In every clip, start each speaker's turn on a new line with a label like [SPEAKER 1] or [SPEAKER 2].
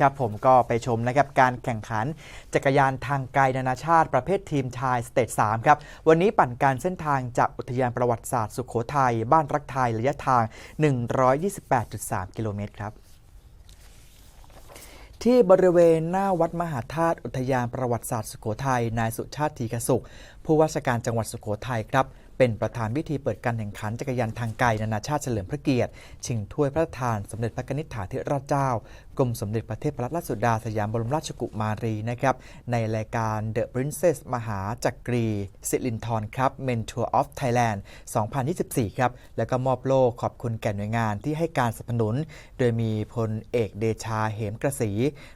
[SPEAKER 1] ครับผมก็ไปชมนะครับการแข่งขันจักรยานทางไกลนานาชาติ ประเภททีมชายสเตจ3ครับ วันนี้ปั่นการเส้นทางจากอุทยานประวัติศาสตร์สุขโขทัย บ้านรักไทยระยะทาง 128.3 กิโลเมตรครับที่บริเวณหน้าวัดมหาธาตุอุทยานประวัติศาสตร์สุโขทัย นายสุชาติทีกสุข ผู้ว่าราชการจังหวัดสุโขทัยครับ เป็นประธานพิธีเปิดการแข่งขันจักรยานทางไกลนานาชาติเฉลิมพระเกียรติ ชิงถ้วยพระราชทานสมเด็จพระนิษฐาธิราชเจ้า กรมสมเด็จพระเทพรัตนราชสุดาสยามบรมราชกุมารีนะครับในรายการ The Princess มหาจักรีสิรินทรครับ Mentor of Thailand 2024 ครับ แล้วก็มอบโล่ขอบคุณแก่หน่วยงานที่ให้การสนับสนุน โดยมีพลเอกเดชาเหมกระสี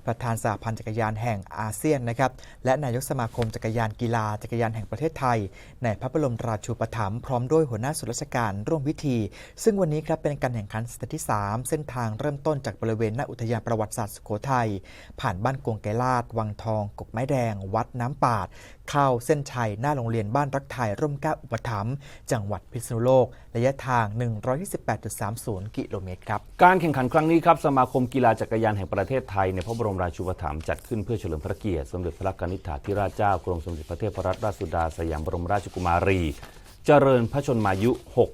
[SPEAKER 1] ประธานสหพันธ์จักรยานแห่งอาเซียนนะครับและนายกสมาคมจักรยานกีฬาจักรยานแห่งประเทศไทย ในพระบรมราชูปถัมภ์พร้อมด้วยหัวหน้าส่วนราชการร่วมพิธี ซึ่งวันนี้ครับเป็นการแข่งขันสเตจที่ 3 เส้นทางเริ่มต้นจากบริเวณหน้าอุทยานประวัติศาสตร์สุโขทัย ผ่านบ้านกวงไกรลาด วังทอง กกไม้แดง วัดน้ำปาด เข้าเส้นชัย หน้าโรงเรียนบ้านรักไทย ร่มเกล้าอุปถัมภ์จังหวัดพิษณุโลก ระยะทาง 128.30 กิโลเมตรครับ
[SPEAKER 2] การแข่งขันครั้งนี้ครับ สมาคมกีฬาจักรยานแห่งประเทศไทยในพระบรมราชูปถัมภ์จัดขึ้นเพื่อเฉลิมพระเกียรติสมเด็จพระนิธิถาธิราชเจ้ากรมสมเด็จพระเทพรัตนราชสุดาสยามบรมราชกุมารี เจริญพระชนมายุ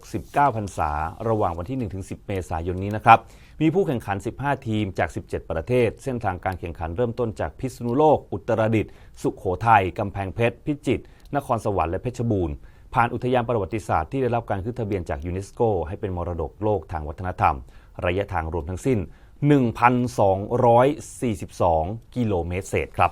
[SPEAKER 2] 69 พรรษา ระหว่างวันที่ 1-10 เมษายนนี้นะครับ มีผู้แข่งขัน 15 ทีมจาก 17 ประเทศ เส้นทางการแข่งขันเริ่มต้นจากพิษณุโลก อุตรดิตถ์ สุขโขทัย กำแพงเพชร พิจิตร นครสวรรค์ และเพชรบูรณ์ ผ่านอุทยานประวัติศาสตร์ที่ได้รับการขึ้นทะเบียนจากยูเนสโก ให้เป็นมรดกโลกทางวัฒนธรรม ระยะทางรวมทั้งสิ้น 1,242 กิโลเมตรเศษครับ